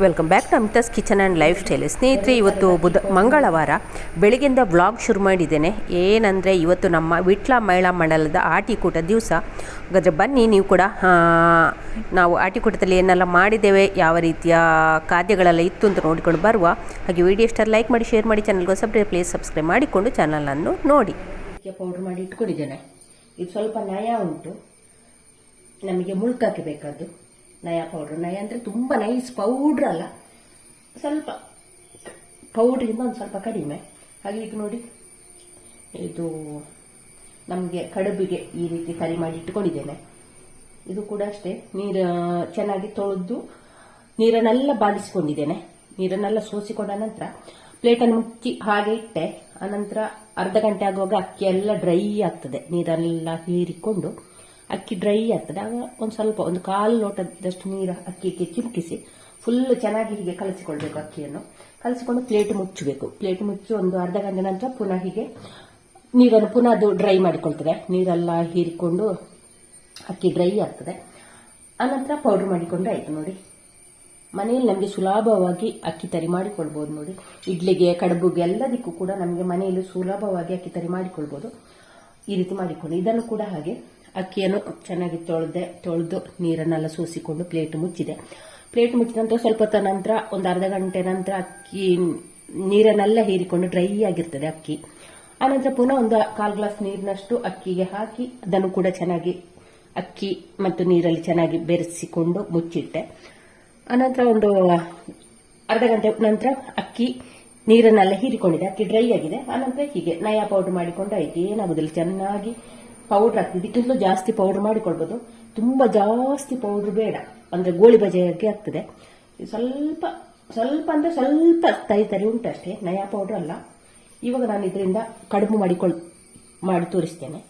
Welcome back to Amitha's kitchen and lifestyle. ಸ್ನೇಹಿತರೆ, ಇವತ್ತು ಬುಧ ಮಂಗಳವಾರ ಬೆಳಗಿಂದ ವ್ಲಾಗ್ ಶುರು ಮಾಡಿದ್ದೇನೆ. ಏನಂದರೆ, ಇವತ್ತು ನಮ್ಮ ವಿಟ್ಲ ಮಹಿಳಾ ಮಂಡಲದ ಆಟಿಕೂಟ ದಿವಸ. ಹಾಗಾದರೆ ಬನ್ನಿ, ನೀವು ಕೂಡ ನಾವು ಆಟಿಕೂಟದಲ್ಲಿ ಏನೆಲ್ಲ ಮಾಡಿದ್ದೇವೆ, ಯಾವ ರೀತಿಯ ಖಾದ್ಯಗಳೆಲ್ಲ ಇತ್ತು ಅಂತ ನೋಡಿಕೊಂಡು ಬರುವ ಹಾಗೆ ವಿಡಿಯೋ ಇಷ್ಟ ಲೈಕ್ ಮಾಡಿ ಶೇರ್ ಮಾಡಿ ಚಾನಲ್ಗೆ ಹೊಸಬ್ರೆ ಪ್ಲೀಸ್ ಸಬ್ಸ್ಕ್ರೈಬ್ ಮಾಡಿಕೊಂಡು ಚಾನಲನ್ನು ನೋಡಿ. ಪೌಡ್ರ್ ಮಾಡಿ ಇಟ್ಕೊಂಡಿದ್ದೇನೆ. ಇದು ಸ್ವಲ್ಪ ನಯ ಉಂಟು. ನಮಗೆ ಮುಳ್ಕಾಕಿ ಬೇಕಾದ್ದು. ನಯ ಪೌಡ್ರ್ ನಯ ಅಂದರೆ ತುಂಬ ನೈಸ್ ಪೌಡ್ರ್ ಅಲ್ಲ. ಸ್ವಲ್ಪ ಪೌಡ್ರಿಂದ ಒಂದು ಸ್ವಲ್ಪ ಕಡಿಮೆ. ಹಾಗೆ ಈಗ ನೋಡಿ. ಇದು ನಮಗೆ ಕಡುಬಿಗೆ ಈ ರೀತಿ ಕರಿ ಮಾಡಿ ಇಟ್ಕೊಂಡಿದ್ದೇನೆ. ಇದು ಕೂಡ ಅಷ್ಟೇ. ನೀರು ಚೆನ್ನಾಗಿ ತೊಳೆದು ನೀರನ್ನೆಲ್ಲ ಬಾಡಿಸಿಕೊಂಡಿದ್ದೇನೆ ನೀರನ್ನೆಲ್ಲ ಸೋಸಿಕೊಂಡ ನಂತರ ಪ್ಲೇಟನ್ನು ಮುಚ್ಚಿ ಹಾಗೆ ಇಟ್ಟೆ. ಆನಂತರ ಅರ್ಧ ಗಂಟೆ ಆಗುವಾಗ ಅಕ್ಕಿ ಎಲ್ಲ ಡ್ರೈ ಆಗ್ತದೆ. ನೀರೆಲ್ಲ ಹೀರಿಕೊಂಡು. ಅಕ್ಕಿ ಡ್ರೈ ಆಗ್ತದೆ. ಆಗ ಒಂದು ಸ್ವಲ್ಪ, ಒಂದು ಕಾಲು ಲೋಟದಷ್ಟು ನೀರು ಅಕ್ಕಿಗೆ ಚಿಮುಕಿಸಿ ಫುಲ್ ಚೆನ್ನಾಗಿ ಹೀಗೆ ಕಲಸಿಕೊಳ್ಬೇಕು ಅಕ್ಕಿಯನ್ನು. ಕಲಸಿಕೊಂಡು ಪ್ಲೇಟ್ ಮುಚ್ಚಬೇಕು. ಪ್ಲೇಟ್ ಮುಚ್ಚಿ ಒಂದು ಅರ್ಧ ಗಂಟೆ ನಂತರ ಪುನಃ ಹೀಗೆ ನೀರನ್ನು ಪುನಃ ಅದು ಡ್ರೈ ಮಾಡಿಕೊಳ್ತದೆ. ನೀರೆಲ್ಲ ಹೀರಿಕೊಂಡು ಅಕ್ಕಿ ಡ್ರೈ ಆಗ್ತದೆ. ಆನಂತರ ಪೌಡ್ರ್ ಮಾಡಿಕೊಂಡು ಆಯಿತು ನೋಡಿ. ಮನೆಯಲ್ಲಿ ನಮಗೆ ಸುಲಭವಾಗಿ ಅಕ್ಕಿ ತರಿ ಮಾಡಿಕೊಳ್ಬೋದು ನೋಡಿ. ಇಡ್ಲಿಗೆ, ಕಡುಬುಗೆ ಎಲ್ಲದಕ್ಕೂ ಕೂಡ ನಮಗೆ ಮನೆಯಲ್ಲಿ ಸುಲಭವಾಗಿ ಅಕ್ಕಿ ತರಿ ಮಾಡಿಕೊಳ್ಬೋದು. ಈ ರೀತಿ ಮಾಡಿಕೊಂಡು, ಇದನ್ನು ಕೂಡ ಹಾಗೆ ಅಕ್ಕಿಯನ್ನು ಚೆನ್ನಾಗಿ ತೊಳೆದೆ, ತೊಳೆದು ನೀರನ್ನೆಲ್ಲ ಸೋಸಿಕೊಂಡು ಪ್ಲೇಟ್ ಮುಚ್ಚಿದೆ. ಪ್ಲೇಟ್ ಮುಚ್ಚಿದ ನಂತರ ಸ್ವಲ್ಪ ಹೊತ್ತ ನಂತರ ಒಂದು ಅರ್ಧ ಗಂಟೆ ನಂತರ ಅಕ್ಕಿ ನೀರನ್ನೆಲ್ಲ ಹೀರಿಕೊಂಡು ಡ್ರೈ ಆಗಿರ್ತದೆ ಅಕ್ಕಿ. ಆನಂತರ ಪುನಃ ಒಂದು ಕಾಲು ಗ್ಲಾಸ್ ನೀರಿನಷ್ಟು ಅಕ್ಕಿಗೆ ಹಾಕಿ ಅದನ್ನು ಕೂಡ ಚೆನ್ನಾಗಿ ಅಕ್ಕಿ ಮತ್ತು ನೀರಲ್ಲಿ ಚೆನ್ನಾಗಿ ಬೆರೆಸಿಕೊಂಡು ಮುಚ್ಚಿಟ್ಟೆ. ಆನಂತರ ಒಂದು ಅರ್ಧ ಗಂಟೆ ನಂತರ ಅಕ್ಕಿ ನೀರನ್ನೆಲ್ಲ ಹೀರಿಕೊಂಡಿದೆ. ಅಕ್ಕಿ ಡ್ರೈ ಆಗಿದೆ. ಆನಂತರ ಹೀಗೆ ನಯ ಪೌಡರ್ ಮಾಡಿಕೊಂಡು ಆಯ್ತು. ಏನಾಗುದಿಲ್ಲ. ಚೆನ್ನಾಗಿ ಪೌಡರ್ ಹಾಕ್ತೀವಿ. ಇದಕ್ಕಿಂತಲೂ ಜಾಸ್ತಿ ಪೌಡರ್ ಮಾಡಿಕೊಳ್ಬೋದು. ತುಂಬ ಜಾಸ್ತಿ ಪೌಡರ್ ಬೇಡ. ಅಂದ್ರೆ ಗೋಳಿ ಬಜೆಯಾಗಿ ಆಗ್ತದೆ. ಸ್ವಲ್ಪ ಸ್ವಲ್ಪ ಅಂದರೆ ಸ್ವಲ್ಪ ತರಿ ತರಿ ಉಂಟಷ್ಟೇ ನಯ ಪೌಡರ್ ಅಲ್ಲ. ಇವಾಗ ನಾನು ಇದರಿಂದ ಕಡುಬು ಮಾಡಿಕೊಳ್, ಮಾಡಿ ತೋರಿಸ್ತೇನೆ.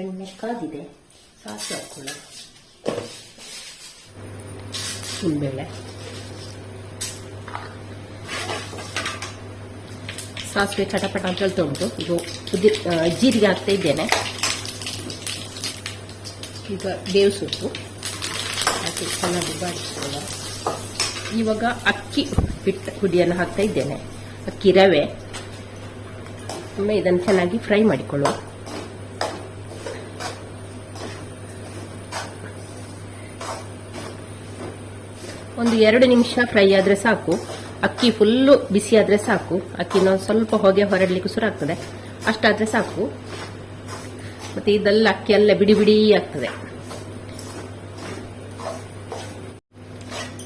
ಎಣ್ಣೆ ಕಾದಿದೆ. ಸಾಸಿವೆ ಹಾಕೊಳ್ಳ ಉಳ್ಬೇಳೆ ಸಾಸಿವೆ ಚಟಪಟ ಅಂತ ಉಂಟು. ಇದು ಉದ್ದಿ ಜೀರಿಗೆ ಹಾಕ್ತಾ ಇದ್ದೇನೆ. ಈಗ ಬೇವು ಸೊಪ್ಪು. ಹಾಕಿ ಚೆನ್ನಾಗಿ ಬಾಡಿಸ್ಕೊಳ್ಳ ಇವಾಗ ಅಕ್ಕಿ ಹಿಟ್ಟು ಹುಡಿಯನ್ನು ಹಾಕ್ತಾ ಇದ್ದೇನೆ. ಅಕ್ಕಿ ರವೆ. ಒಮ್ಮೆ ಇದನ್ನು ಚೆನ್ನಾಗಿ ಫ್ರೈ ಮಾಡಿಕೊಳ್ಳುವ ಒಂದು ಎರಡು ನಿಮಿಷ ಫ್ರೈ ಆದರೆ ಸಾಕು. ಅಕ್ಕಿ ಫುಲ್ಲು ಬಿಸಿ ಆದ್ರೆ ಸಾಕು. ಅಕ್ಕಿ ಇನ್ನೊಂದು ಸ್ವಲ್ಪ ಹೊಗೆ ಹೊರಡಲಿಕ್ಕೆ ಶುರು ಆಗ್ತದೆ. ಅಷ್ಟಾದರೆ ಸಾಕು. ಮತ್ತು ಇದೆಲ್ಲ ಅಕ್ಕಿ ಎಲ್ಲ ಬಿಡಿ ಬಿಡಿ ಆಗ್ತದೆ.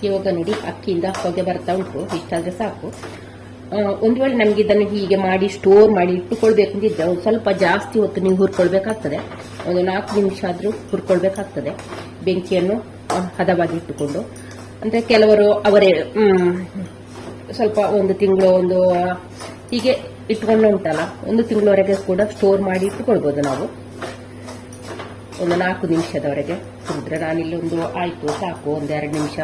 ಇವಾಗ ನೋಡಿ ಅಕ್ಕಿಯಿಂದ ಹೊಗೆ ಬರ್ತಾ ಉಂಟು. ಇಷ್ಟಾದರೆ ಸಾಕು. ಒಂದು ವೇಳೆ ನಮಗೆ ಇದನ್ನು ಹೀಗೆ ಮಾಡಿ ಸ್ಟೋರ್ ಮಾಡಿ ಇಟ್ಟುಕೊಳ್ಬೇಕು ಅಂತಿದ್ದೆ ಒಂದು ಸ್ವಲ್ಪ ಜಾಸ್ತಿ ಹೊತ್ತು ನೀವು ಹುರ್ಕೊಳ್ಬೇಕಾಗ್ತದೆ. ಒಂದು ನಾಲ್ಕು ನಿಮಿಷ ಆದರೂ ಹುರ್ಕೊಳ್ಬೇಕಾಗ್ತದೆ. ಬೆಂಕಿಯನ್ನು ಹದವಾಗಿ ಇಟ್ಟುಕೊಂಡು. ಅಂದರೆ ಕೆಲವರು ಅವರೇ ಸ್ವಲ್ಪ ಒಂದು ತಿಂಗಳು ಒಂದು ಹೀಗೆ ಇಟ್ಕೊಂಡು ಉಂಟಲ್ಲ ಒಂದು ತಿಂಗಳವರೆಗೆ ಕೂಡ ಸ್ಟೋರ್ ಮಾಡಿ ಇಟ್ಟುಕೊಳ್ಬೋದು ನಾವು. ಒಂದು ನಾಲ್ಕು ನಿಮಿಷದವರೆಗೆ ಹುರಿದ್ರೆ ನಾನಿಲ್ಲಿ ಒಂದು ಆಯ್ತು, ಸಾಕು, ಒಂದು ಎರಡು ನಿಮಿಷ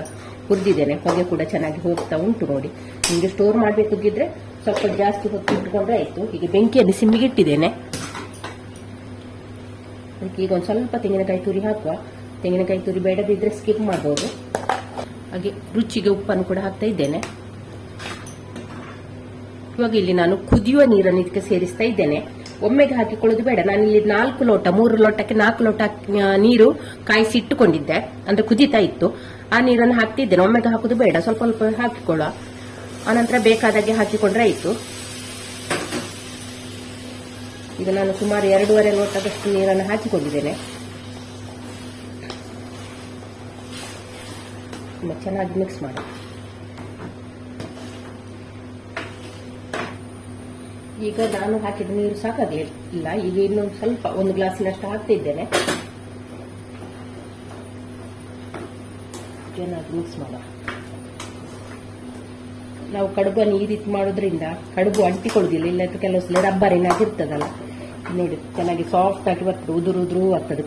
ಹುರಿದಿದ್ದೇನೆ ಹೊಗೆ ಕೂಡ ಚೆನ್ನಾಗಿ ಹೋಗ್ತಾ ಉಂಟು ನೋಡಿ. ನಿಮಗೆ ಸ್ಟೋರ್ ಮಾಡಬೇಕಿದ್ರೆ ಸ್ವಲ್ಪ ಜಾಸ್ತಿ ಹೊತ್ತು ಇಟ್ಕೊಂಡ್ರೆ ಆಯ್ತು. ಹೀಗೆ ಬೆಂಕಿಯನ್ನು ಸಿಮ್ಮಿಗೆ ಇಟ್ಟಿದ್ದೇನೆ. ಅದಕ್ಕೆ ಈಗ ಒಂದು ಸ್ವಲ್ಪ ತೆಂಗಿನಕಾಯಿ ತುರಿ ಹಾಕುವ. ತೆಂಗಿನಕಾಯಿ ತುರಿ ಬೇಡದಿದ್ದರೆ ಸ್ಕಿಪ್ ಮಾಡ್ಬೋದು. ಹಾಗೆ ರುಚಿಗೆ ಉಪ್ಪನ್ನು ಕೂಡ ಹಾಕ್ತಾ ಇದ್ದೇನೆ. ಇವಾಗ ಇಲ್ಲಿ ನಾನು ಕುದಿಯುವ ನೀರನ್ನು ಇದಕ್ಕೆ ಸೇರಿಸ್ತಾ ಇದ್ದೇನೆ. ಒಮ್ಮೆಗೆ ಹಾಕಿಕೊಳ್ಳೋದು ಬೇಡ. ನಾನು ಇಲ್ಲಿ ನಾಲ್ಕು ಲೋಟ, ಮೂರು ಲೋಟಕ್ಕೆ ನಾಲ್ಕು ಲೋಟ ನೀರು ಕಾಯಿಸಿ ಇಟ್ಟುಕೊಂಡಿದ್ದೆ ಅಂದ್ರೆ ಕುದೀತಾ ಇತ್ತು. ಆ ನೀರನ್ನು ಹಾಕ್ತಿದ್ದೇನೆ ಒಮ್ಮೆಗೆ ಹಾಕೋದು ಬೇಡ. ಸ್ವಲ್ಪ ಸ್ವಲ್ಪ ಹಾಕಿಕೊಳ್ಳುವ. ಆನಂತರ ಬೇಕಾದಾಗೆ ಹಾಕಿಕೊಂಡ್ರೆ ಆಯ್ತು. ಈಗ ನಾನು ಸುಮಾರು ಎರಡೂವರೆ ಲೋಟದಷ್ಟು ನೀರನ್ನು ಹಾಕಿಕೊಂಡಿದ್ದೇನೆ. ಚೆನ್ನಾಗಿ ಮಿಕ್ಸ್ ಮಾಡಿ. ಈಗ ನಾನು ಹಾಕಿದ ನೀರು ಸಾಕಾಗಲಿಲ್ಲ ಈಗ ಇನ್ನೊಂದು ಸ್ವಲ್ಪ, ಒಂದು ಗ್ಲಾಸಿನಷ್ಟು ಹಾಕ್ತಿದ್ದೇನೆ. ಚೆನ್ನಾಗಿ ಮಿಕ್ಸ್ ಮಾಡ ನಾವು ಕಡುಬನ್ನು ಈ ರೀತಿ ಮಾಡೋದ್ರಿಂದ ಕಡುಬು ಅಂಟಿಕೊಳ್ಳುದಿಲ್ಲ, ಇಲ್ಲ ಕೆಲವು ಸಲ ರಬ್ಬರಿನಾಗಿರ್ತದಲ್ಲ ನೋಡಿ, ಚೆನ್ನಾಗಿ ಸಾಫ್ಟ್ ಆಗಿ ಬರ್ತದೆ, ಉದುರು ಉದುರು ಆಗ್ತದೆ.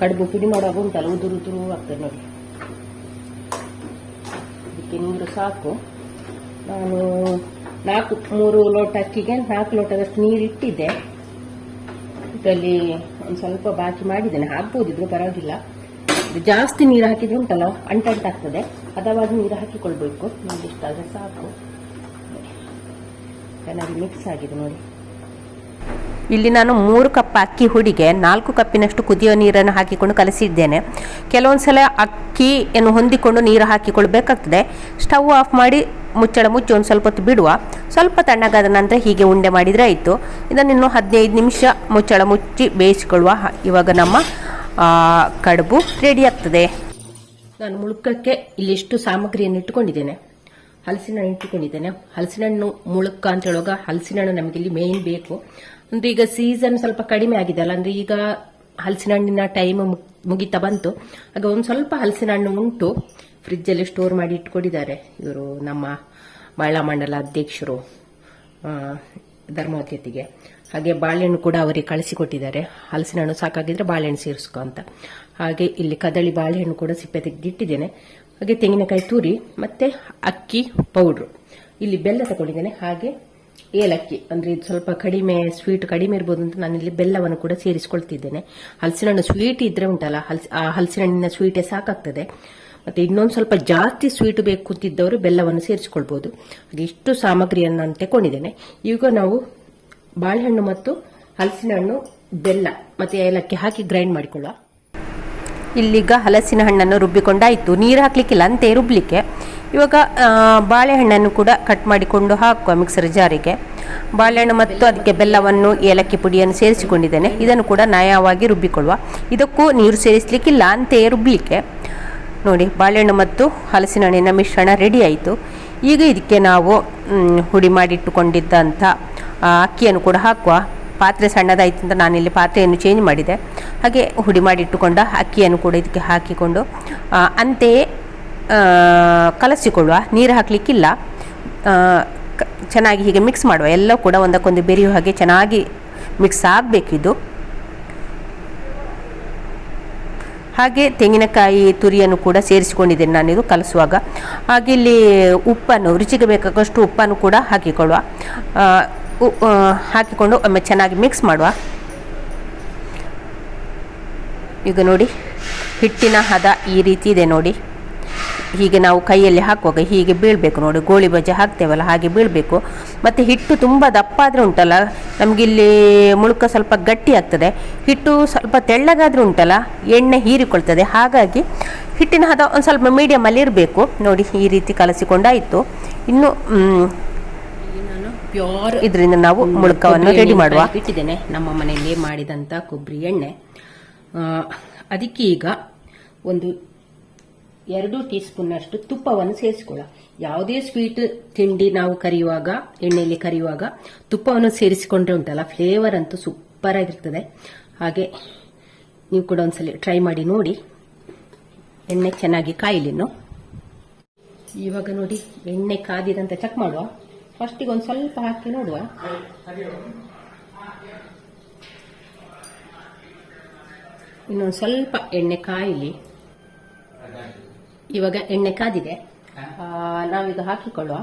ಕಡುಬು ಪುಡಿ ಮಾಡುವಾಗ ಉಂಟಲ್ಲ, ಉದುರು ಉದುರು ಆಗ್ತದೆ ನೋಡಿ. ಅದಕ್ಕೆ ನೀರು ಸಾಕು. ನಾನು ನಾಲ್ಕು, ಮೂರು ಲೋಟ ಅಕ್ಕಿಗೆ ನಾಲ್ಕು ಲೋಟದಷ್ಟು ನೀರು ಇಟ್ಟಿದ್ದೆ. ಇದರಲ್ಲಿ ಒಂದು ಸ್ವಲ್ಪ ಬಾಕಿ ಮಾಡಿದ್ದೇನೆ. ಹಾಕ್ಬೋದಿದ್ರು, ಪರವಾಗಿಲ್ಲ. ಜಾಸ್ತಿ ನೀರು ಹಾಕಿದ್ರೆ ಉಂಟಲ್ಲ, ಅಂಟಂಟಾಗ್ತದೆ. ಹದವಾಗಿ ನೀರು ಹಾಕಿಕೊಳ್ಬೇಕು. ನೋಡಿ ಇಷ್ಟಾದರೆ ಸಾಕು. ಚೆನ್ನಾಗಿ ಮಿಕ್ಸ್ ಆಗಿದೆ ನೋಡಿ. ಇಲ್ಲಿ ನಾನು ಮೂರು ಕಪ್ ಅಕ್ಕಿ ಹುಡಿಗೆ, ನಾಲ್ಕು ಕಪ್ಪಿನಷ್ಟು ಕುದಿಯೋ ನೀರನ್ನು ಹಾಕಿಕೊಂಡು ಕಲಸಿದ್ದೇನೆ. ಕೆಲವೊಂದು ಸಲ ಅಕ್ಕಿಯನ್ನು ಹೊಂದಿಕೊಂಡು ನೀರು ಹಾಕಿಕೊಳ್ಬೇಕಾಗ್ತದೆ. ಸ್ಟವ್ ಆಫ್ ಮಾಡಿ ಮುಚ್ಚಳ ಮುಚ್ಚಿ ಒಂದು ಸ್ವಲ್ಪ ಹೊತ್ತು ಬಿಡುವ. ಸ್ವಲ್ಪ ತಣ್ಣಗಾದ ನಂತರ ಹೀಗೆ ಉಂಡೆ ಮಾಡಿದರೆ ಆಯಿತು. ಇದನ್ನು ಇನ್ನು ಹದಿನೈದು ನಿಮಿಷ ಮುಚ್ಚಳ ಮುಚ್ಚಿ ಬೇಯಿಸಿಕೊಳ್ಳುವ ಇವಾಗ ನಮ್ಮ ಕಡುಬು ರೆಡಿ ಆಗ್ತದೆ. ನಾನು ಮುಳುಕಕ್ಕೆ ಇಲ್ಲಿಷ್ಟು ಸಾಮಗ್ರಿಯನ್ನು ಇಟ್ಟುಕೊಂಡಿದ್ದೇನೆ. ಹಲಸಿನ ಹಣ್ಣು ಇಟ್ಟುಕೊಂಡಿದ್ದೇನೆ. ಹಲಸಿನ ಹಣ್ಣು ಮುಳುಕ ಅಂತ ಹೇಳುವಾಗ ಹಲಸಿನ ಹಣ್ಣು ನಮಗೆ ಇಲ್ಲಿ ಮೇನ್ ಬೇಕು. ಅಂದ್ರೆ ಈಗ ಸೀಸನ್ ಸ್ವಲ್ಪ ಕಡಿಮೆ ಆಗಿದೆ ಅಲ್ಲ, ಅಂದ್ರೆ ಈಗ ಹಲಸಿನ ಹಣ್ಣಿನ ಟೈಮ್ ಮುಗಿತಾ ಬಂತು. ಆಗ ಒಂದು ಸ್ವಲ್ಪ ಹಲಸಿನ ಹಣ್ಣು ಉಂಟು. ಫ್ರಿಜ್ಜಲ್ಲಿ ಸ್ಟೋರ್ ಮಾಡಿ ಇಟ್ಕೊಂಡಿದ್ದಾರೆ. ಇವರು ನಮ್ಮ ಮಹಿಳಾ ಮಂಡಲ ಅಧ್ಯಕ್ಷರು ಆ, ಹಾಗೆ ಬಾಳೆಹಣ್ಣು ಕೂಡ ಅವರಿಗೆ ಕಳಿಸಿಕೊಟ್ಟಿದ್ದಾರೆ ಹಲಸಿನ ಹಣ್ಣು ಸಾಕಾಗಿದ್ರೆ ಬಾಳೆಹಣ್ಣು ಸೇರಿಸ್ಕೊ ಅಂತ. ಹಾಗೆ ಇಲ್ಲಿ ಕದಳಿ ಬಾಳೆಹಣ್ಣು ಕೂಡ ಸಿಪ್ಪೆ ತೆಗೆದಿಟ್ಟಿದ್ದೇನೆ. ಹಾಗೆ ತೆಂಗಿನಕಾಯಿ ತುರಿ ಮತ್ತೆ ಅಕ್ಕಿ ಪೌಡ್ರು ಇಲ್ಲಿ ಬೆಲ್ಲ ತಗೊಂಡಿದ್ದೇನೆ. ಹಾಗೆ ಏಲಕ್ಕಿ ಅಂದ್ರೆ ಇದು ಸ್ವಲ್ಪ ಕಡಿಮೆ ಸ್ವೀಟ್ ಕಡಿಮೆ ಇರಬಹುದು ಅಂತ ನಾನು ಇಲ್ಲಿ ಬೆಲ್ಲವನ್ನು ಕೂಡ ಸೇರಿಸ್ಕೊಳ್ತಿದ್ದೇನೆ. ಹಲಸಿನ ಹಣ್ಣು ಸ್ವೀಟ್ ಇದ್ರೆ ಉಂಟಲ್ಲ ಹಲಸಿನ ಹಣ್ಣಿನ ಸ್ವೀಟೇ ಸಾಕಾಗ್ತದೆ. ಮತ್ತೆ ಇನ್ನೊಂದು ಸ್ವಲ್ಪ ಜಾಸ್ತಿ ಸ್ವೀಟ್ ಬೇಕು ಅಂತಿದ್ದವರು ಬೆಲ್ಲವನ್ನು ಸೇರಿಸಿಕೊಳ್ಬಹುದು ಹಾಗೆ ಇಷ್ಟು ಸಾಮಗ್ರಿಯನ್ನು ನಾನು ತಗೊಂಡಿದ್ದೇನೆ ಈಗ ನಾವು ಬಾಳೆಹಣ್ಣು ಮತ್ತು ಹಲಸಿನ ಹಣ್ಣು, ಬೆಲ್ಲ ಮತ್ತು ಏಲಕ್ಕಿ ಹಾಕಿ ಗ್ರೈಂಡ್ ಮಾಡಿಕೊಳ್ಳುವ. ಇಲ್ಲಿಗ ಹಲಸಿನ ಹಣ್ಣನ್ನು ರುಬ್ಬಿಕೊಂಡಾಯಿತು. ನೀರು ಹಾಕ್ಲಿಕ್ಕಿಲ್ಲ, ಅಂತೆ ರುಬ್ಲಿಕ್ಕೆ. ಇವಾಗ ಬಾಳೆಹಣ್ಣನ್ನು ಕೂಡ ಕಟ್ ಮಾಡಿಕೊಂಡು ಹಾಕುವ ಮಿಕ್ಸರ್ ಜಾರಿಗೆ. ಬಾಳೆಹಣ್ಣು ಮತ್ತು ಅದಕ್ಕೆ ಬೆಲ್ಲವನ್ನು, ಏಲಕ್ಕಿ ಪುಡಿಯನ್ನು ಸೇರಿಸಿಕೊಂಡಿದ್ದೇನೆ. ಇದನ್ನು ಕೂಡ ನಯವಾಗಿ ರುಬ್ಬಿಕೊಳ್ಳುವ. ಇದಕ್ಕೂ ನೀರು ಸೇರಿಸಲಿಕ್ಕಿಲ್ಲ ಅಂತೆಯೇ ರುಬ್ಲಿಕ್ಕೆ. ನೋಡಿ, ಬಾಳೆಹಣ್ಣು ಮತ್ತು ಹಲಸಿನ ಹಣ್ಣಿನ ಮಿಶ್ರಣ ರೆಡಿ ಆಯಿತು. ಈಗ ಇದಕ್ಕೆ ನಾವು ಹುಡಿ ಮಾಡಿಟ್ಟುಕೊಂಡಿದ್ದಂಥ ಅಕ್ಕಿಯನ್ನು ಕೂಡ ಹಾಕುವ ಪಾತ್ರೆ ಸಣ್ಣದಾಯಿತು ಅಂತ ನಾನಿಲ್ಲಿ ಪಾತ್ರೆಯನ್ನು ಚೇಂಜ್ ಮಾಡಿದೆ. ಹಾಗೆ ಹುಡಿ ಮಾಡಿಟ್ಟುಕೊಂಡ ಅಕ್ಕಿಯನ್ನು ಕೂಡ ಇದಕ್ಕೆ ಹಾಕಿಕೊಂಡು ಅಂತೆಯೇ ಕಲಸಿಕೊಳ್ಳುವ. ನೀರು ಹಾಕಲಿಕ್ಕಿಲ್ಲ. ಚೆನ್ನಾಗಿ ಹೀಗೆ ಮಿಕ್ಸ್ ಮಾಡುವ. ಎಲ್ಲ ಕೂಡ ಒಂದಕ್ಕೊಂದು ಬೆರೆಯುವ ಹಾಗೆ ಚೆನ್ನಾಗಿ ಮಿಕ್ಸ್ ಆಗಬೇಕಿದು. ಹಾಗೆ ತೆಂಗಿನಕಾಯಿ ತುರಿಯನ್ನು ಕೂಡ ಸೇರಿಸಿಕೊಂಡಿದ್ದೇನೆ ನಾನಿದು ಕಲಸುವಾಗ. ಹಾಗೆ ಇಲ್ಲಿ ಉಪ್ಪನ್ನು, ರುಚಿಗೆ ಬೇಕಾದಷ್ಟು ಉಪ್ಪನ್ನು ಕೂಡ ಹಾಕಿಕೊಳ್ಳುವ. ಹಾಕಿಕೊಂಡು ಒಮ್ಮೆ ಚೆನ್ನಾಗಿ ಮಿಕ್ಸ್ ಮಾಡುವ. ಈಗ ನೋಡಿ, ಹಿಟ್ಟಿನ ಹದ ಈ ರೀತಿ ಇದೆ ನೋಡಿ. ಹೀಗೆ ನಾವು ಕೈಯಲ್ಲಿ ಹಾಕುವಾಗ ಹೀಗೆ ಬೀಳಬೇಕು ನೋಡಿ ಗೋಳಿ ಬಜ್ಜೆ ಹಾಕ್ತೇವಲ್ಲ ಹಾಗೆ ಬೀಳಬೇಕು. ಮತ್ತು ಹಿಟ್ಟು ತುಂಬ ದಪ್ಪ ಆದರೆ ಉಂಟಲ್ಲ ನಮಗಿಲ್ಲಿ ಮುಳುಕ ಸ್ವಲ್ಪ ಗಟ್ಟಿ ಆಗ್ತದೆ. ಹಿಟ್ಟು ಸ್ವಲ್ಪ ತೆಳ್ಳಗಾದ್ರೆ ಉಂಟಲ್ಲ ಎಣ್ಣೆ ಹೀರಿಕೊಳ್ತದೆ. ಹಾಗಾಗಿ ಹಿಟ್ಟಿನ ಹದ ಒಂದು ಸ್ವಲ್ಪ ಮೀಡಿಯಮಲ್ಲಿ ಇರಬೇಕು. ನೋಡಿ ಈ ರೀತಿ ಕಲಸಿಕೊಂಡಾಯಿತು ಇನ್ನು ಪ್ಯೂರ್ ಇದರಿಂದ ನಾವು ಮುಳುಕವನ್ನು ರೆಡಿ ಮಾಡುವ. ಇಟ್ಟಿದ್ದೇನೆ. ನಮ್ಮ ಮನೆಯಲ್ಲಿ ಮಾಡಿದಂಥ ಕೊಬ್ಬರಿ ಎಣ್ಣೆ. ಅದಕ್ಕೆ ಈಗ ಒಂದು ಎರಡು ಟೀ ಸ್ಪೂನ್ನಷ್ಟು ತುಪ್ಪವನ್ನು ಸೇರಿಸಿಕೊಳ್ಳ ಯಾವುದೇ ಸ್ವೀಟ್ ತಿಂಡಿ ನಾವು ಕರಿಯುವಾಗ, ಎಣ್ಣೆಯಲ್ಲಿ ಕರಿಯುವಾಗ ತುಪ್ಪವನ್ನು ಸೇರಿಸಿಕೊಂಡ್ರೆ ಉಂಟಲ್ಲ ಫ್ಲೇವರ್ ಅಂತೂ ಸೂಪರ್ ಆಗಿರ್ತದೆ. ಹಾಗೆ ನೀವು ಕೂಡ ಒಂದ್ಸಲ ಟ್ರೈ ಮಾಡಿ ನೋಡಿ. ಎಣ್ಣೆ ಚೆನ್ನಾಗಿ ಕಾಯಿಲಿನ್ನು ಇವಾಗ ನೋಡಿ, ಎಣ್ಣೆ ಕಾದಿದಂತ ಚೆಕ್ ಮಾಡುವ. ಫಸ್ಟಿಗೆ ಒಂದು ಸ್ವಲ್ಪ ಹಾಕಿ ನೋಡುವ. ಇನ್ನೊಂದು ಸ್ವಲ್ಪ ಎಣ್ಣೆ ಕಾಯಿಲಿ. ಇವಾಗ ಎಣ್ಣೆ ಕಾದಿದೆ. ನಾವೀಗ ಹಾಕಿಕೊಳ್ಳುವ.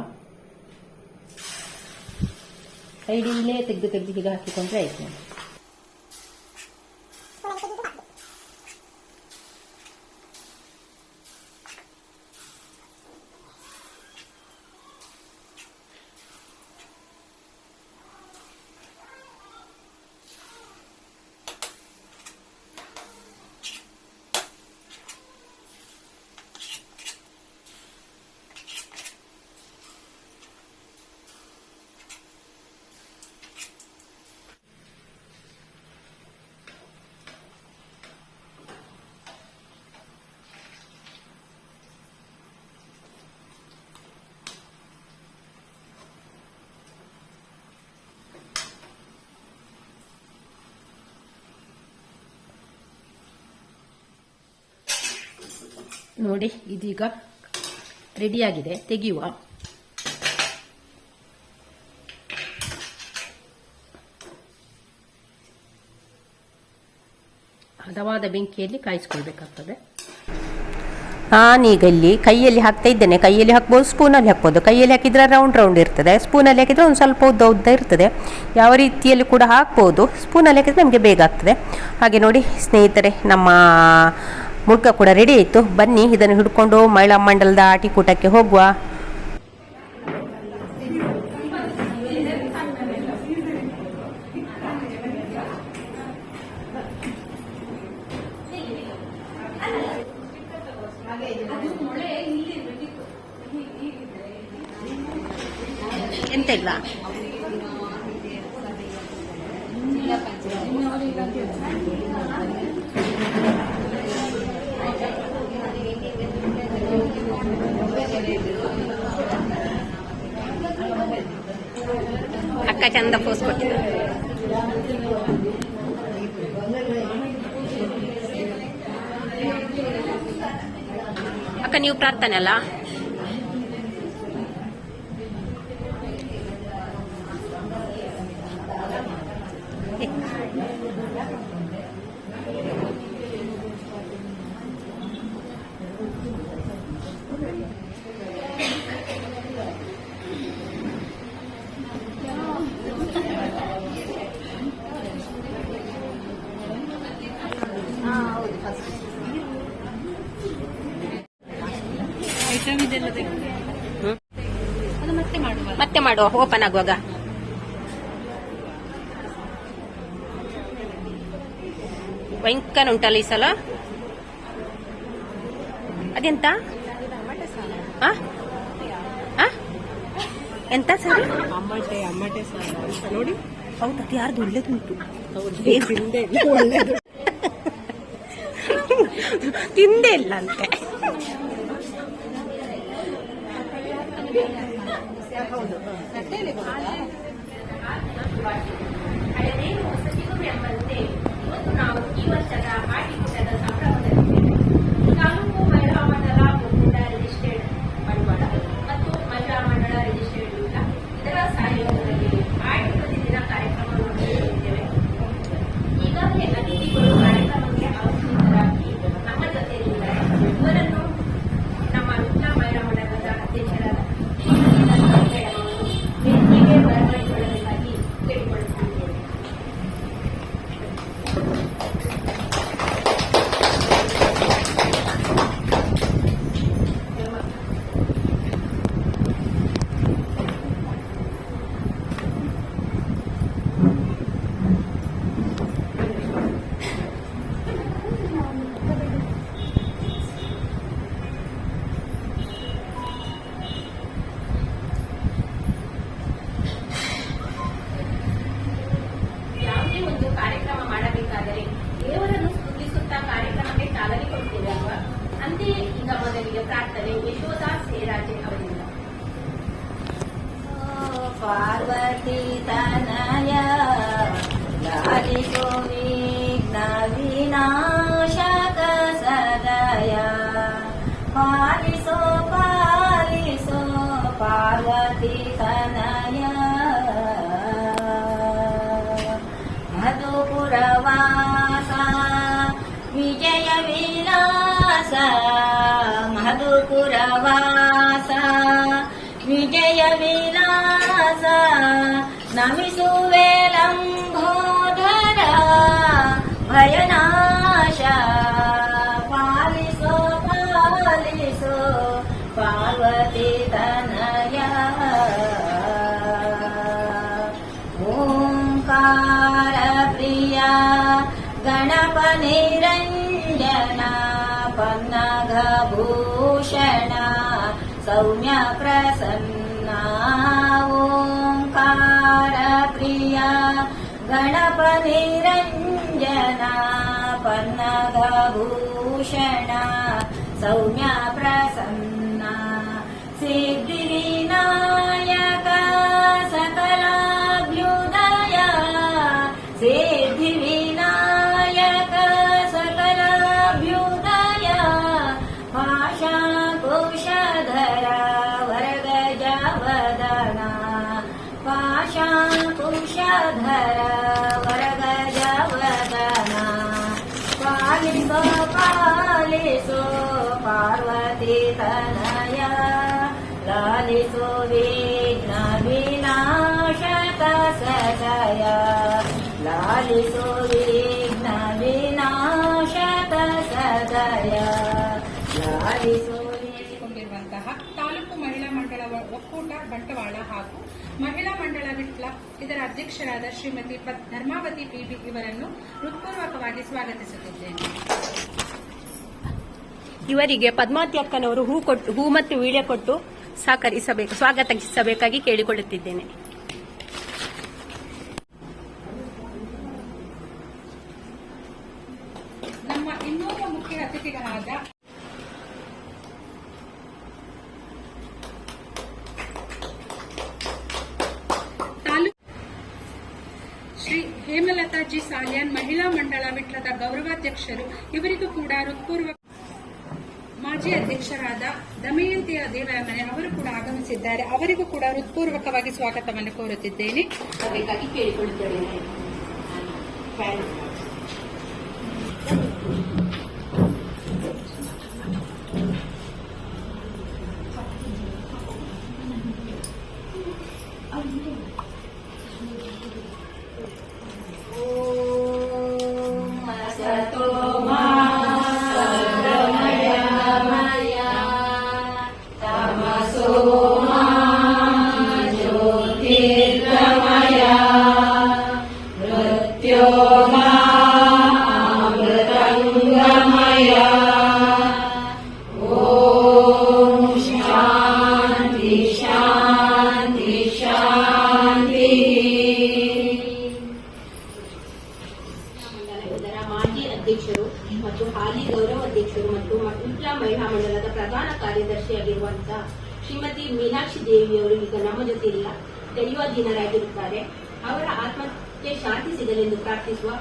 ಸೈಡಿಂದಲೇ ತೆಗೆದು ತೆಗೆದು ಹೀಗೆ ಹಾಕಿಕೊಂಡ್ರೆ ಆಯ್ತು. ನೋಡಿ, ಇದೀಗ ರೆಡಿಯಾಗಿದೆ. ತೆಗೆಯುವ. ಹದವಾದ ಬೆಂಕಿಯಲ್ಲಿ ಕಾಯಿಸ್ಕೊಳ್ಬೇಕಾಗ್ತದೆ. ನಾನೀಗ ಇಲ್ಲಿ ಕೈಯಲ್ಲಿ ಹಾಕ್ತಾ ಇದ್ದೇನೆ ಕೈಯಲ್ಲಿ ಹಾಕ್ಬೋದು, ಸ್ಪೂನಲ್ಲಿ ಹಾಕ್ಬೋದು. ಕೈಯಲ್ಲಿ ಹಾಕಿದ್ರೆ ರೌಂಡ್ ರೌಂಡ್ ಇರ್ತದೆ. ಸ್ಪೂನಲ್ಲಿ ಹಾಕಿದ್ರೆ ಒಂದು ಸ್ವಲ್ಪ ಉದ್ದ ಉದ್ದ ಇರ್ತದೆ. ಯಾವ ರೀತಿಯಲ್ಲಿ ಕೂಡ ಹಾಕ್ಬೋದು, ಸ್ಪೂನಲ್ಲಿ ಹಾಕಿದ್ರೆ ನಮಗೆ ಬೇಗ ಆಗ್ತದೆ. ಹಾಗೆ ನೋಡಿ, ಸ್ನೇಹಿತರೆ, ನಮ್ಮ ಮುಡ್ಕ ಕೂಡ ರೆಡಿ ಆಯಿತು ಬನ್ನಿ ಇದನ್ನು ಹಿಡ್ಕೊಂಡು ಮಹಿಳಾ ಮಂಡಲದ ಆಟಿಕೂಟಕ್ಕೆ ಹೋಗುವ. ಎಂತ ಇಲ್ಲ? ಅಕ್ಕ ಚಂದ ಪೋಸ್ ಕೊಟ್ಟಿದ್ದಾರೆ. ಅಕ್ಕ ನೀವು ಪ್ರಾರ್ಥನೆ ಅಲ್ಲ? ಮತ್ತೆ ಮಾಡುವ ಓಪನ್ ಆಗುವಾಗ. ಭಯಂಕರ ಉಂಟಲ್ಲ ಈ ಸಲ. ಅದೆಂತ? ಎಂತ ಸರ್? ನೋಡಿ. ಹೌದು ಅದು ಯಾರ್ದು ಒಳ್ಳೇದುಂಟು. ತಿಂದೆ ಒಳ್ಳೇದು ತಿಂದೇ ಇಲ್ಲ ಇವತ್ತು ನಾವು ಈ ವರ್ಷದ ಆಟಿಕೂಟದ ಸಂಭ್ರಮದಲ್ಲಿ విజయ విలాస మధుపురవాస విజయ విలాస నమిసు వేలంభోధర భయనాశ सौम्या प्रसन्ना ओङ्कारप्रिया गणपतिरञ्जना पन्नगभूषण सौम्या प्रसन्ना सिद्धिनायका ಕೊಂಡಿರುವಂತಹ ತಾಲೂಕು ಮಹಿಳಾ ಮಂಡಳ ಒಕ್ಕೂಟ ಬಂಟವಾಳ ಹಾಗೂ ಮಹಿಳಾ ಮಂಡಳ ವಿಟ್ಲ ಇದರ ಅಧ್ಯಕ್ಷರಾದ ಶ್ರೀಮತಿ ಧರ್ಮಾವತಿ ಪಿಬಿ ಇವರನ್ನು ಹೃತ್ಪೂರ್ವಕವಾಗಿ ಸ್ವಾಗತಿಸುತ್ತಿದ್ದೇನೆ. ಇವರಿಗೆ ಪದ್ಮಾವತಿ ಅಕ್ಕನವರು ಹೂ ಕೊಟ್ಟು ಹೂ ಮತ್ತು ವೀಳ್ಯ ಕೊಟ್ಟು ಸಹಕರಿಸಬೇಕು ಸ್ವಾಗತಿಸಬೇಕಾಗಿ ಕೇಳಿಕೊಳ್ಳುತ್ತಿದ್ದೇನೆ ನಮ್ಮ ಇನ್ನೋರ್ವ ಮುಖ್ಯ ಅತಿಥಿಗಳಾದ ತಾಲೂಕು ಶ್ರೀ ಹೇಮಲತಾ ಜಿ ಸಾಲ್ಯಾನ್ ಮಹಿಳಾ ಮಂಡಳ ವಿಟ್ಲದ ಗೌರವಾಧ್ಯಕ್ಷರು ಇವರಿಗೂ ಕೂಡ ಹೃತ್ಪೂರ್ವ ಮಾಜಿ ಅಧ್ಯಕ್ಷರಾದ ದಮಯಂತಿಯ ದೇವರಮನೆ ಅವರು ಕೂಡ ಆಗಮಿಸಿದ್ದಾರೆ. ಅವರಿಗೂ ಕೂಡ ಹೃತ್ಪೂರ್ವಕವಾಗಿ ಸ್ವಾಗತವನ್ನು ಕೋರುತ್ತಿದ್ದೇನೆ. ಅದಕ್ಕಾಗಿ ಕೇಳಿಕೊಳ್ಳುತ್ತೇನೆ. ದೈವಾಧೀನರಾಗಿರುತ್ತಾರೆ ಅವರ ಆತ್ಮಕ್ಕೆ ಶಾಂತಿ ಸಿಗಲೆಂದು ಪ್ರಾರ್ಥಿಸುವ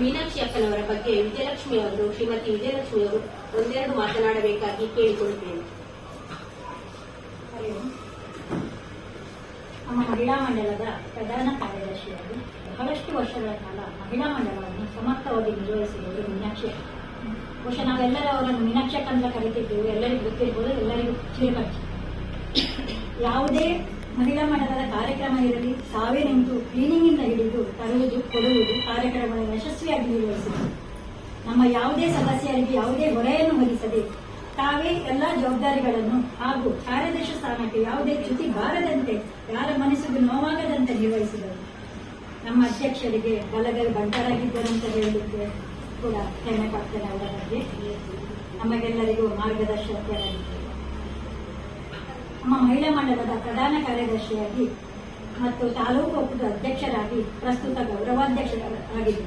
ಮೀನಾಕ್ಷಿ ಅಕ್ಕನವರ ಬಗ್ಗೆ ವಿಜಯಲಕ್ಷ್ಮಿ ಅವರು, ಶ್ರೀಮತಿ ವಿಜಯಲಕ್ಷ್ಮಿ ಅವರು ಒಂದೆರಡು ಮಾತನಾಡಬೇಕಾಗಿ ಕೇಳಿಕೊಳ್ಳುತ್ತೇನೆ. ನಮ್ಮ ಮಹಿಳಾ ಮಂಡಲದ ಪ್ರಧಾನ ಕಾರ್ಯದರ್ಶಿಯಾಗಿ ಬಹಳಷ್ಟು ವರ್ಷಗಳ ಕಾಲ ಮಹಿಳಾ ಮಂಡಲವನ್ನು ಸಮರ್ಥವಾಗಿ ನಿರ್ವಹಿಸಿದವರು ಮೀನಾಕ್ಷಿ. ಬಹುಶಃ ನಾವೆಲ್ಲರೂ ಅವರನ್ನು ಮೀನಾಕ್ಷಿ ಅಂತ ಕರಿತಿದ್ದೇವೆ. ಎಲ್ಲರಿಗೂ ಗೊತ್ತಿರ್ಬೋದು, ಎಲ್ಲರಿಗೂ ಚಿರಪರಿಚಯ ಯಾವುದೇ ಮಹಿಳಾ ಮಂಡಲದ ಕಾರ್ಯಕ್ರಮ ಇರಲಿ, ತಾವೇ ನಿಂತು ಕ್ಲೀನಿಂಗ್ ಇಂದ ಹಿಡಿದು ತರುವುದು, ಕೊಡುವುದು ಕಾರ್ಯಕ್ರಮವನ್ನು ಯಶಸ್ವಿಯಾಗಿ ನಿರ್ವಹಿಸಿದರು ನಮ್ಮ ಯಾವುದೇ ಸದಸ್ಯರಿಗೆ ಯಾವುದೇ ಹೊರೆಯನ್ನು ಹೊರಿಸದೆ ತಾವೇ ಎಲ್ಲಾ ಜವಾಬ್ದಾರಿಗಳನ್ನು ಹಾಗೂ ಕಾರ್ಯದರ್ಶ ಸ್ಥಾನಕ್ಕೆ ಯಾವುದೇ ಚ್ಯುತಿ ಬಾರದಂತೆ, ಯಾರ ಮನಸ್ಸಿಗೂ ನೋವಾಗದಂತೆ ನಿರ್ವಹಿಸಿದರು. ನಮ್ಮ ಅಧ್ಯಕ್ಷರಿಗೆ ಬಲಗೈ ಬಂಟರಾಗಿದ್ದರು ಅಂತ ಹೇಳಲಿಕ್ಕೆ ಕೂಡ ಹೆಮ್ಮೆ ಪಡ್ತೇನೆ ಅವರ ಬಗ್ಗೆ ನಮಗೆಲ್ಲರಿಗೂ ಮಾರ್ಗದರ್ಶಕರಾಗಿದ್ದರು ನಮ್ಮ ಮಹಿಳಾ ಮಂಡಲದ ಪ್ರಧಾನ ಕಾರ್ಯದರ್ಶಿಯಾಗಿ ಮತ್ತು ತಾಲೂಕು ಒಕ್ಕೂಟದ ಅಧ್ಯಕ್ಷರಾಗಿ ಪ್ರಸ್ತುತ ಗೌರವಾಧ್ಯಕ್ಷರಾಗಿದ್ದರು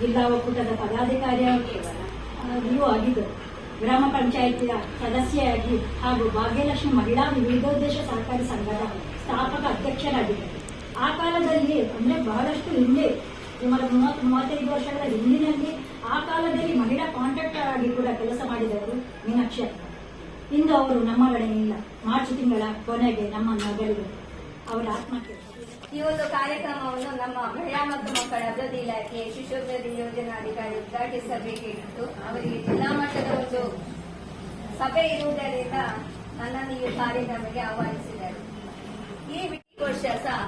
ಜಿಲ್ಲಾ ಒಕ್ಕೂಟದ ಪದಾಧಿಕಾರಿಯಾಗಿಯೂ ಆಗಿದ್ದರು ಗ್ರಾಮ ಪಂಚಾಯಿತಿಯ ಸದಸ್ಯೆಯಾಗಿ ಹಾಗೂ ಭಾಗ್ಯಲಕ್ಷ್ಮಿ ಮಹಿಳಾ ವಿವಿಧೋದ್ದೇಶ ಸಹಕಾರಿ ಸಂಘದ ಸ್ಥಾಪಕ ಅಧ್ಯಕ್ಷರಾಗಿದ್ದರು ಆ ಕಾಲದಲ್ಲಿ, ಅಂದ್ರೆ ಬಹಳಷ್ಟು ಹಿಂದೆ, ಸುಮಾರು ಮೂವತ್ತು, ಮೂವತ್ತೈದು ವರ್ಷಗಳ ಹಿಂದಿನಲ್ಲಿ, ಆ ಕಾಲದಲ್ಲಿ ಮಹಿಳಾ ಕಾಂಟ್ರಾಕ್ಟರ್ ಆಗಿ ಕೂಡ ಕೆಲಸ ಮಾಡಿದವರು ಮೀನಾಕ್ಷಿ ಇಂದು ಅವರು ನಮ್ಮೊಡನೆ ಇಲ್ಲ ಮಾರ್ಚ್ ತಿಂಗಳ ಕೊನೆಗೆ ನಮ್ಮ ಅಗಲಿದರು ಅವರ ಆತ್ಮಕ್ಕೆ ಈ ಒಂದು ಕಾರ್ಯಕ್ರಮವನ್ನು ನಮ್ಮ ಮಹಿಳಾ ಮತ್ತು ಮಕ್ಕಳ ಅಭಿವೃದ್ಧಿ ಇಲಾಖೆ ಶಿಶುಭಿವೃದ್ಧಿ ಯೋಜನಾಧಿಕಾರಿ ಉದ್ಘಾಟಿಸಬೇಕಿತ್ತು ಅವರಿಗೆ ಜಿಲ್ಲಾ ಮಟ್ಟದ ಒಂದು ಸಭೆ ಇರುವುದರಿಂದ ನನ್ನನ್ನು ಈ ಕಾರ್ಯಕ್ರಮಕ್ಕೆ ಆಹ್ವಾನಿಸಿದ್ದಾರೆ. ಈ ವರ್ಷ ಸಹ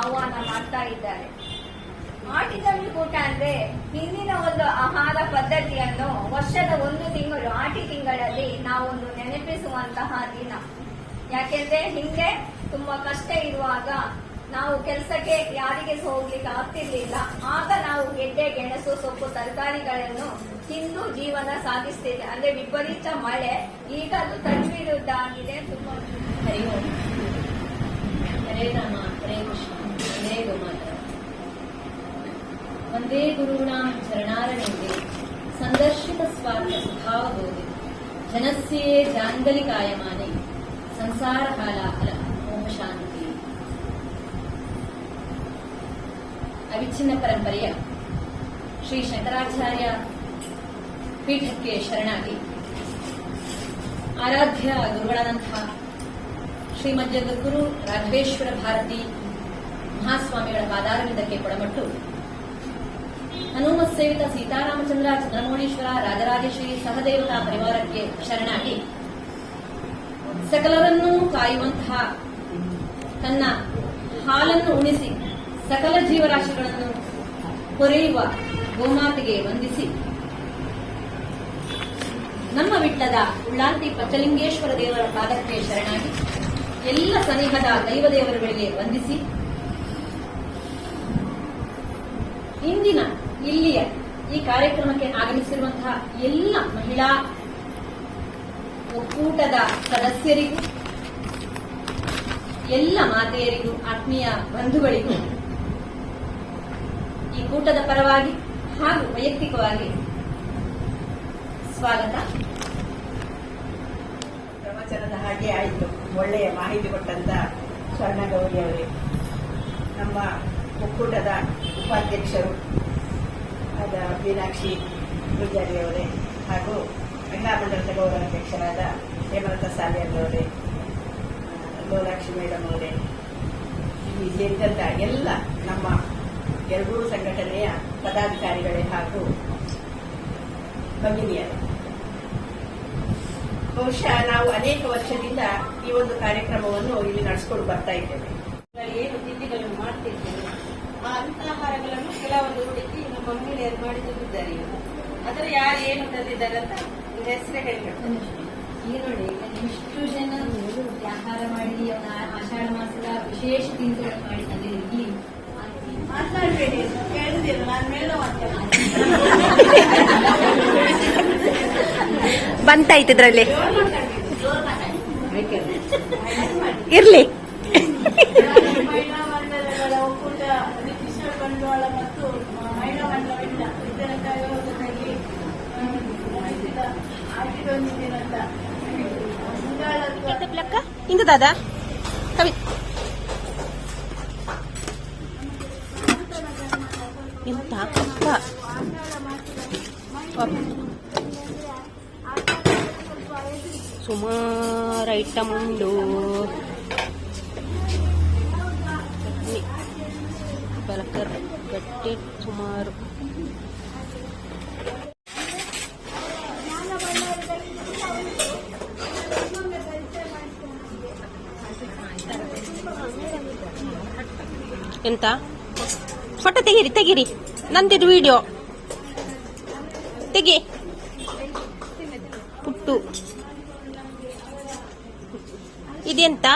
ಆಹ್ವಾನ ಮಾಡ್ತಾ ಇದ್ದಾರೆ. ಆಟಿತಂಡು ಕೂಟ ಅಂದ್ರೆ ಹಿಂದಿನ ಒಂದು ಆಹಾರ ಪದ್ಧತಿಯನ್ನು ವರ್ಷದ ಒಂದು ತಿಂಗಳು, ಆಟಿ ತಿಂಗಳಲ್ಲಿ ನಾವೊಂದು ನೆನಪಿಸುವಂತಹ ದಿನ. ಯಾಕೆಂದ್ರೆ ಹಿಂದೆ ತುಂಬಾ ಕಷ್ಟ ಇರುವಾಗ ನಾವು ಕೆಲಸಕ್ಕೆ ಯಾರಿಗೆ ಹೋಗ್ಲಿಕ್ಕೆ ಆಗ್ತಿರ್ಲಿಲ್ಲ, ಆಗ ನಾವು ಗೆಡ್ಡೆ ಗೆಣಸು, ಸೊಪ್ಪು, ತರಕಾರಿಗಳನ್ನು ತಿಂದು ಜೀವನ ಸಾಗಿಸ್ತಿದ್ದೆ. ಅಂದ್ರೆ ವಿಪರೀತ ಮಳೆ, ಈಗ ಅದು ತದ್ವಿರುದ್ಧ ಆಗಿದೆ ತುಂಬಾ ಹರಿ ಹರೇ ರಾಮ ಹರೇ ಕೃಷ್ಣ ಹರೇ ವಂದೇ ಗುರುಣಾಂ ಚರಣಾರಣೆಗೆ ಸಂದರ್ಶಿತ ಸ್ವಾರ್ಥ ಸುಖಾವಬೋಧಿ ಜನಸ್ಯೇ ಜಾಂಗಲಿಕಾಯಮಾನೆ, ಸಂಸಾರ ಕಾಲ ಅಲ ಓಂ ಶಾಂತಿ. ಅವಿಚ್ಛಿನ್ನ ಪರಂಪರೆಯ ಶ್ರೀ ಶಂಕರಾಚಾರ್ಯ ಪೀಠಕ್ಕೆ ಶರಣಾಗಿ ಆರಾಧ್ಯ ಗುರುಗಳಾದಂತಹ ಶ್ರೀಮದ್ ಗುರು ರಾಘವೇಶ್ವರ ಭಾರತಿ ಮಹಾಸ್ವಾಮಿಗಳ ಪಾದಾರವಿಂದಕ್ಕೆ ಕೊಡಮಟ್ಟು ಹನುಮತ್ ಸೇವಿತ ಸೀತಾರಾಮಚಂದ್ರ ಚಂದ್ರಮೌಳೀಶ್ವರ ರಾಜರಾಜೇಶ್ವರಿ ಸಹದೇವತಾ ಪರಿವಾರಕ್ಕೆ ಶರಣಾಗಿ ಸಕಲರನ್ನೂ ಕಾಯುವಂತಹ ತನ್ನ ಹಾಲನ್ನು ಉಣಿಸಿ ಸಕಲ ಜೀವರಾಶಿಗಳನ್ನು ಕೊರೆಯುವ ಗೋಮಾತೆಗೆ ವಂದಿಸಿ. ನಮ್ಮ ವಿಟ್ಟದ ಉಳ್ಳಾಂತಿ ಪಚಲಿಂಗೇಶ್ವರ ದೇವರ ಪಾದಕ್ಕೆ ಶರಣಾಗಿ ಎಲ್ಲ ಸನಿಹದ ದೈವ ದೇವರುಗಳಿಗೆ ವಂದಿಸಿ. ಇಂದಿನ ಇಲ್ಲಿಯ ಈ ಕಾರ್ಯಕ್ರಮಕ್ಕೆ ಆಗಮಿಸಿರುವಂತಹ ಎಲ್ಲ ಮಹಿಳಾ ಒಕ್ಕೂಟದ ಸದಸ್ಯರಿಗೂ, ಎಲ್ಲ ಮಾತೆಯರಿಗೂ, ಆತ್ಮೀಯ ಬಂಧುಗಳಿಗೂ, ಈ ಕೂಟದ ಪರವಾಗಿ ಹಾಗೂ ವೈಯಕ್ತಿಕವಾಗಿ ಸ್ವಾಗತ. ಪ್ರವಚನದ ಹಾಗೆ ಆಯಿತು. ಒಳ್ಳೆಯ ಮಾಹಿತಿ ಕೊಟ್ಟಂತ ಸ್ವರ್ಣಗೌರಿ ಅವರೇ. ನಮ್ಮ ಒಕ್ಕೂಟದ ಉಪಾಧ್ಯಕ್ಷರು ಆದ ಮೀನಾಕ್ಷಿ ಪೂಜಾರಿ ಅವರೇ. ಹಾಗೂ ಮಹಿಳಾ ಮಂಡಲದ ಗೌರವಾಧ್ಯಕ್ಷರಾದ ಅವರೇ ಆ, ಲೋಲಾಕ್ಷಿ ಮೇಡಮ್ ಅವರೇ. ಇಲ್ಲಿ ಸೇರಿದಂತ ಎಲ್ಲ ನಮ್ಮ ಎರಡೂ ಸಂಘಟನೆಯ ಪದಾಧಿಕಾರಿಗಳೇ ಹಾಗೂ ಭಗಿನಿಯರು. ಬಹುಶಃ ನಾವು ಅನೇಕ ವರ್ಷದಿಂದ ಈ ಒಂದು ಕಾರ್ಯಕ್ರಮವನ್ನು ಇಲ್ಲಿ ನಡೆಸಿಕೊಂಡು ಬರ್ತಾ ಇದ್ದೇವೆ. ಏನು ತಿಂಡಿಗಳನ್ನು ಮಾಡ್ತಿದ್ದೇವೆ ಆ ಅಂತಾಹಾರಗಳನ್ನು ಕೆಲವೊಂದು ಮಹಿಳೆಯರು ಮಾಡಿ. ಅದರ ಯಾರು ಏನು ತಂದಿದ್ದಾರೆ ಅಂತ ಹೆಸರೇ ಹೇಳ್ಬೇಕು. ಈಗ ನೋಡಿ ಇಷ್ಟು ಜನ ಆಹಾರ ಮಾಡಿ ಆಷಾಢ ಮಾಸದ ವಿಶೇಷ ತಿಂಗಳು ಮಾಡಿ ತಂದಿದ್ದೀವಿ ಮಾತನಾಡಬೇಡಿ ಕೇಳುದಿಲ್ಲ ನಾನು ಮೇಲೋ ಬಂತಾಯ್ತು ಇದ್ರಲ್ಲಿ. ಇರ್ಲಿ. ಮಹಿಳಾ ಒಕ್ಕೂಟ ಬಂಡವಾಳ ಮತ್ತು ಮಹಿಳಾ ಮಂಡಲವಿಲ್ಲ ಇದರ ಸಹಯೋಗದಲ್ಲಿ ಆಗಿದೊಂದಿನಂತ ಮುಂದಾಳತ್ವ ಇಂದು ದಾದಾ ಕವಿ ಎಂತ ಅಪ್ಪ. ಅಪ್ಪ. ಸುಮಾರು ಐಟಮ್ ಉಂಡು ಚಟ್ನಿ ಬಲಕರ್ ಎಂತ? ಫೋಟೋ ತೆಗೀರಿ ತೆಗೀರಿ. ನಂದಿದು ವಿಡಿಯೋ ತೆಗಿ. ಪುಟ್ಟು. ಇದೆಂತ?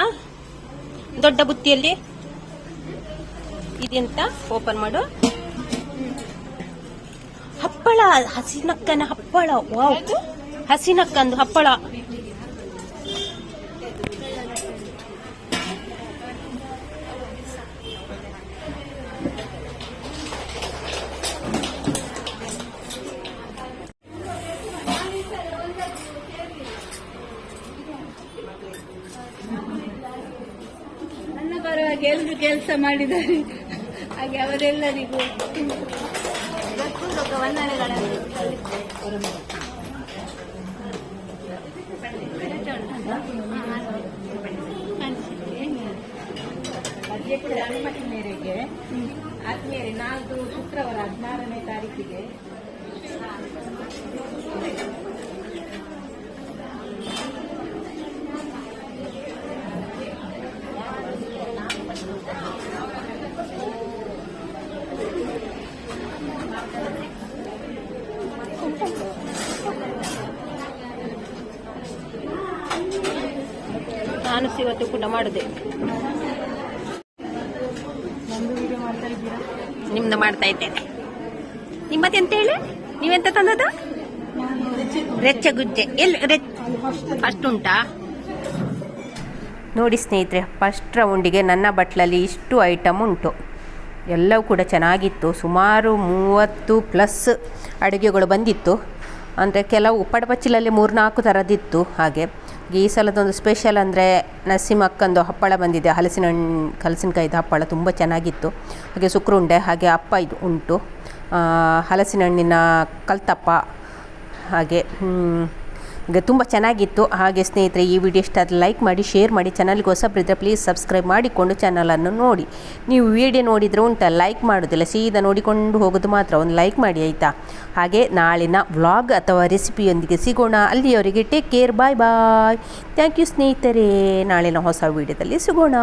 ದೊಡ್ಡ ಬುತ್ತಿಯಲ್ಲಿ? ಇದೆಂತ? ಓಪನ್ ಮಾಡು. ಹಪ್ಪಳ, ಹಸಿನಕ್ಕನ ಹಪ್ಪಳ. ವಾವ್ ಹಸಿನಕ್ಕಂದು ಹಪ್ಪಳ ನನ್ನ ಪರವಾಗಿ ಎಲ್ಲರೂ ಕೆಲಸ ಮಾಡಿದ್ದಾರೆ. ಹಾಗೆ ಅವರೆಲ್ಲರಿಗೂ ಅಧ್ಯಕ್ಷರ ಅನುಮತಿ ಮೇರೆಗೆ ಆದ್ಮೇಲೆ ನಾಲ್ಕು ಶುಕ್ರವಾರ ಹದಿನಾರನೇ ತಾರೀಕಿಗೆ ನಾನು ಇವತ್ತು ಕೂಡ ಮಾಡಿದೆ. ನಿಮ್ದು ಮಾಡ್ತಾ ಇದ್ದೇನೆ. ನಿಮ್ಮದೆಂತ ಹೇಳಿ? ನೀವೆಂತ ತಂದದ ರೆಚ್ಚಗುಜ್ಜೆ ಎಲ್ಲಿ ರೆಚ್ ಫಸ್ಟ್ ಉಂಟಾ? ನೋಡಿ ಸ್ನೇಹಿತರೆ ಫಸ್ಟ್ ರೌಂಡಿಗೆ ನನ್ನ ಬಟ್ಲಲ್ಲಿ ಇಷ್ಟು ಐಟಮ್ ಉಂಟು. ಎಲ್ಲವೂ ಕೂಡ ಚೆನ್ನಾಗಿತ್ತು. ಸುಮಾರು ಮೂವತ್ತು ಪ್ಲಸ್ ಅಡುಗೆಗಳು ಬಂದಿತ್ತು. ಅಂದರೆ ಕೆಲವು ಪಡಪಚ್ಚಿಲಲ್ಲಿ ಮೂರ್ನಾಲ್ಕು ಥರದಿತ್ತು ಹಾಗೆ. ಈ ಸಲದೊಂದು ಸ್ಪೆಷಲ್ ಅಂದರೆ ನರಸಿಂಹಕ್ಕಂದು ಹಪ್ಪಳ ಬಂದಿದೆ. ಹಲಸಿನ ಹಣ್ಣು ಹಲಸಿನಕಾಯಿದು ಹಪ್ಪಳ ತುಂಬ ಚೆನ್ನಾಗಿತ್ತು. ಹಾಗೆ ಸುಕ್ರುಂಡೆ, ಹಾಗೆ ಅಪ್ಪ ಇದು ಉಂಟು. ಹಲಸಿನ ಹಣ್ಣಿನ ಕಲ್ತಪ್ಪ. ಹಾಗೆ ತುಂಬ ಚೆನ್ನಾಗಿತ್ತು. ಹಾಗೆ ಸ್ನೇಹಿತರೆ, ಈ ವಿಡಿಯೋ ಇಷ್ಟ ಆದರೆ ಲೈಕ್ ಮಾಡಿ ಶೇರ್ ಮಾಡಿ ಚಾನಲ್ಗೆ ಹೊಸಬ್ರಿದ್ರೆ ಪ್ಲೀಸ್ ಸಬ್ಸ್ಕ್ರೈಬ್ ಮಾಡಿಕೊಂಡು ಚಾನಲನ್ನು ನೋಡಿ. ನೀವು ವಿಡಿಯೋ ನೋಡಿದರೆ ಉಂಟ ಲೈಕ್ ಮಾಡೋದಿಲ್ಲ, ಸೀದಾ ನೋಡಿಕೊಂಡು ಹೋಗೋದು ಮಾತ್ರ, ಒಂದು ಲೈಕ್ ಮಾಡಿ ಆಯಿತಾ? ಹಾಗೆ ನಾಳಿನ ವ್ಲಾಗ್ ಅಥವಾ ರೆಸಿಪಿಯೊಂದಿಗೆ ಸಿಗೋಣ. ಅಲ್ಲಿಯವರಿಗೆ take care bye bye thank you ಸ್ನೇಹಿತರೆ. ನಾಳಿನ ಹೊಸ ವಿಡಿಯೋದಲ್ಲಿ ಸಿಗೋಣ.